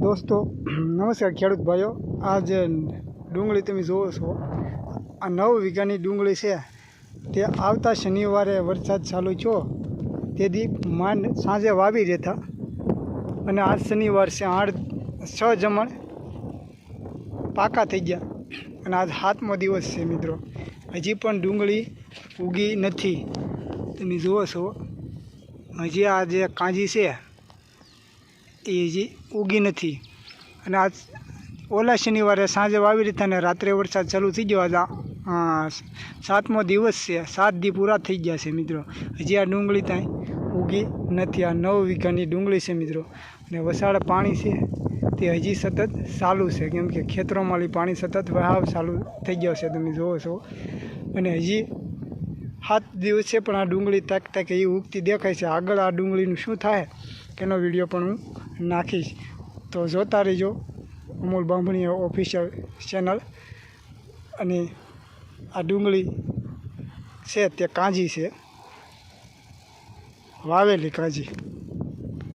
દોસ્તો, નમસ્કાર ખેડૂત ભાઈઓ. આ જે ડુંગળી તમે જુઓ છો, આ નવ વીઘાની ડુંગળી છે. તે આવતા શનિવારે વરસાદ ચાલુ થયો. તેથી માંડ સાંજે વાવી રહેતા અને આજ શનિવાર છે, આઠ, છ જમણ પાકા થઈ ગયા. અને આજ સાતમો દિવસ છે મિત્રો. હજી પણ ડુંગળી ઉગી નથી. તમે જુઓ છો, હજી આ જે કાંજી છે એ હજી ઉગી નથી. અને આજ ઓલા શનિવારે સાંજે વાવી રીતે અને રાત્રે વરસાદ ચાલુ થઈ ગયો. આજ સાતમો દિવસ છે. સાત દી પૂરા થઈ ગયા છે મિત્રો. હજી આ ડુંગળી ત્યાં ઉગી નથી. આ નવ વીઘાની ડુંગળી છે મિત્રો. અને વસાડ પાણી છે તે હજી સતત ચાલુ છે. કેમ કે ખેતરોમાંથી પાણી સતત વહાવ ચાલુ થઈ ગયો છે. તમે જુઓ છો. અને હજી સાત દિવસ છે પણ આ ડુંગળી તાક તાક એ ઉગતી દેખાય છે. આગળ આ ડુંગળીનું શું થાય? એનો વીડિયો પણ હું નાખીશ. તો જોતા રહેજો અમૂલ બાંભણી ઓફિશિયલ ચેનલ અને આ ડુંગળી છે, તે કાંજી છે. વાવેલી કાંજી.